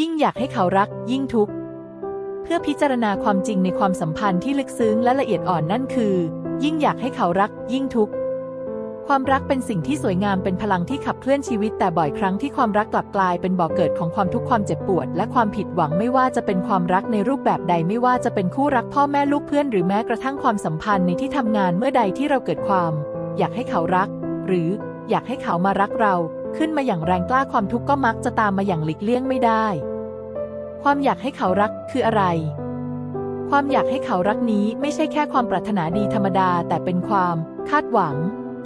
ยิ่งอยากให้เขารัก ยิ่งทุกข์ เพื่อพิจารณาความจริงในความสัมพันธ์ที่ลึกซึ้งและละเอียดอ่อนนั่นคือ ยิ่งอยากให้เขารัก ยิ่งทุกข์ ความรักเป็นสิ่งที่สวยงามเป็นพลังที่ขับเคลื่อนชีวิต แต่บ่อยครั้งที่ความรักกลับกลายเป็นบ่อกเกิดของความทุกข์ความเจ็บปวด และความผิดหวังไม่ว่าจะเป็นความรักในรูปแบบใดไม่ว่าจะเป็นคู่รักพ่อแม่ลูกเพื่อนหรือแม้กระทั่งความสัมพันธ์ในที่ทำงานเมื่อใดที่เราเกิดความ อยากให้เขารัก หรืออยากให้เขามารักเรา ขึ้นมาอย่างแรงกล้าความทุกข์ก็มักจะตามมาอย่างหลีกเลี่ยงไม่ได้ ความอยากให้เขารักคืออะไร ความอยากให้เขารักนี้ไม่ใช่แค่ความปรารถนาดีธรรมดา แต่เป็นความคาดหวัง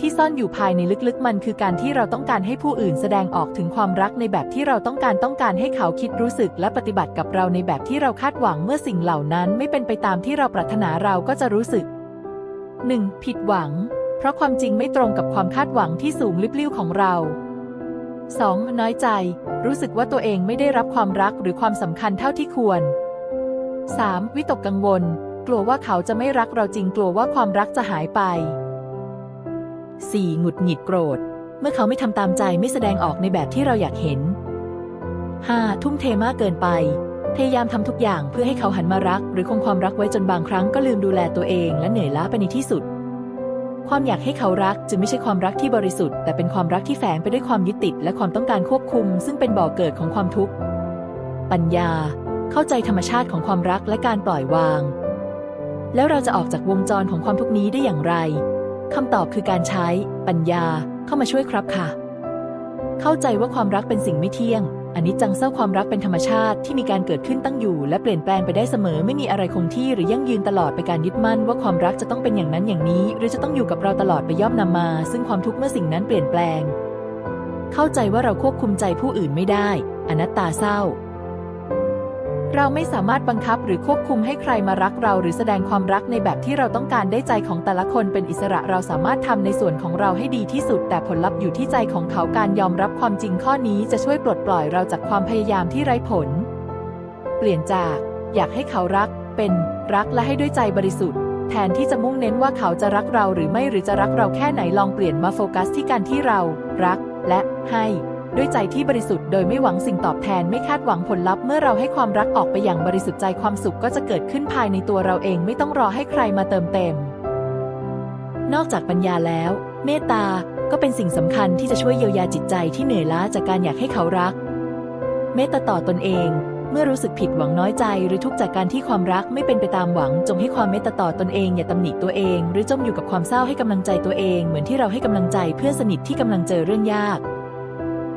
ที่ซ่อนอยู่ภายในลึกๆ มันคือการที่เราต้องการให้ผู้อื่นแสดงออกถึงความรักในแบบที่เราต้องการต้องการให้เขาคิดรู้สึกและปฏิบัติกับเราในแบบที่เราคาดหวังเมื่อสิ่งเหล่านั้น ไม่เป็นไปตามที่เราปรารถนาเราก็จะรู้สึก 1. ผิดหวัง เพราะความจริงไม่ตรงกับความคาดหวังที่สูงลิบลิ่วของเรา 2. น้อยใจ รู้สึกว่าตัวเองไม่ได้รับความรักหรือความสำคัญเท่าที่ควร 3. วิตกกังวล กลัวว่าเขาจะไม่รักเราจริงกลัวว่าความรักจะหายไป 4. หงุดหงิดโกรธ เมื่อเขาไม่ทำตามใจไม่แสดงออกในแบบที่เราอยากเห็น 5. ทุ่มเทมากเกินไป พยายามทำทุกอย่างเพื่อให้เขาหันมารัก หรือคงความรักไว้จนบางครั้งก็ลืมดูแลตัวเองและเหนื่อยล้าไปในที่สุด ความอยากให้เขารักจึงไม่ใช่ความรักที่บริสุทธิ์แต่เป็นความรักที่แฝงไปด้วยความยึดติดและความต้องการควบคุม ซึ่งเป็นบ่อเกิดของความทุกข์ ปัญญา เข้าใจธรรมชาติของความรักและการปล่อยวาง แล้วเราจะออกจากวงจรของความทุกข์นี้ได้อย่างไรคำตอบคือการใช้ ปัญญาเข้ามาช่วยครับค่ะ เข้าใจว่าความรักเป็นสิ่งไม่เที่ยง อันนี้จังเศร้าความรักเป็นธรรมชาติที่มีการเกิดขึ้นตั้งอยู่ และเปลี่ยนแปลงไปได้เสมอไม่มีอะไรคงที่หรือยั่งยืนตลอดไปการยึดมั่นว่าความรักจะต้องเป็นอย่างนั้นอย่างนี้ หรือจะต้องอยู่กับเราตลอดไปย่อมนำมา ซึ่งความทุกข์เมื่อสิ่งนั้นเปลี่ยนแปลง เข้าใจว่าเราควบคุมใจผู้อื่นไม่ได้ อนัตตาเศร้า เราไม่สามารถบังคับหรือควบคุมให้ใครมารักเราหรือแสดงความรักในแบบที่เราต้องการได้ใจของแต่ละคนเป็นอิสระเราสามารถทำในส่วนของเราให้ดีที่สุด แต่ผลลัพธ์อยู่ที่ใจของเขาการยอมรับความจริงข้อนี้จะช่วยปลดปล่อยเราจากความพยายามที่ไร้ผล เปลี่ยนจาก อยากให้เขารัก เป็นรักและให้ด้วยใจบริสุทธิ์แทนที่จะมุ่งเน้นว่าเขาจะรักเราหรือไม่หรือจะรักเราแค่ไหนลองเปลี่ยนมาโฟกัสที่การที่เรา รัก และให้ ด้วยใจที่บริสุทธิ์โดยไม่หวังสิ่งตอบแทนไม่คาดหวังผลลัพธ์เมื่อเราให้ความรักออกไปอย่างบริสุทธิ์ใจความสุขก็จะเกิดขึ้นภายในตัวเราเองไม่ต้องรอให้ใครมาเติมเต็ม นอกจากปัญญาแล้ว เมตตาก็เป็นสิ่งสำคัญที่จะช่วยเยียวยาจิตใจที่เหนื่อยล้าจากการอยากให้เขารัก เมตตาต่อตนเอง เมื่อรู้สึกผิดหวังน้อยใจ หรือทุกข์จากการที่ความรักไม่เป็นไปตามหวัง จงให้ความเมตตาต่อตนเองอย่าตำหนิตัวเอง หรือจมอยู่กับความเศร้าให้กำลังใจตัวเอง เหมือนที่เราให้กำลังใจเพื่อนสนิทที่กำลังเจอเรื่องยาก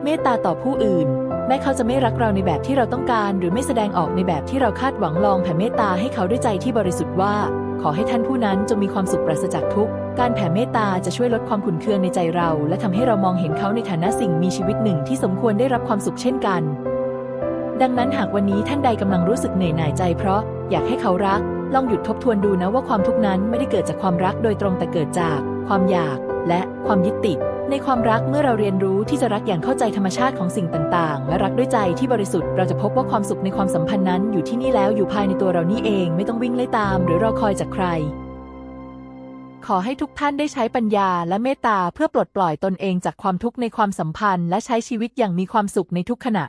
เมตตาต่อผู้อื่น แม้เขาจะไม่รักเราในแบบที่เราต้องการ หรือไม่แสดงออกในแบบที่เราคาดหวังลองแผ่เมตตาให้เขาด้วยใจที่บริสุทธิ์ว่า ขอให้ท่านผู้นั้นจงมีความสุขปราศจากทุกข์การแผ่เมตตาจะช่วยลดความขุ่นเคืองในใจเรา และทำให้เรามองเห็นเขาในฐานะสิ่งมีชีวิตหนึ่งที่สมควรได้รับความสุขเช่นกัน ดังนั้นหากวันนี้ท่านใดกำลังรู้สึกเหนื่อยหน่ายใจเพราะอยากให้เขารักลองหยุดทบทวนดูนะว่าความทุกข์นั้นไม่ได้เกิดจากความรักโดยตรงแต่เกิดจากความอยาก และความยึดติด ในความรักเมื่อเราเรียนรู้ที่จะรักอย่างเข้าใจธรรมชาติของสิ่งต่างๆ และรักด้วยใจที่บริสุทธิ์เราจะพบว่าความสุขในความสัมพันธ์นั้น อยู่ที่นี่แล้วอยู่ภายในตัวเรานี่เองไม่ต้องวิ่งไล่ตาม หรือรอคอยจากใคร ขอให้ทุกท่านได้ใช้ปัญญาและเมตตาเพื่อปลดปล่อยตนเองจากความทุกข์ในความสัมพันธ์ และใช้ชีวิตอย่างมีความสุขในทุกขณะ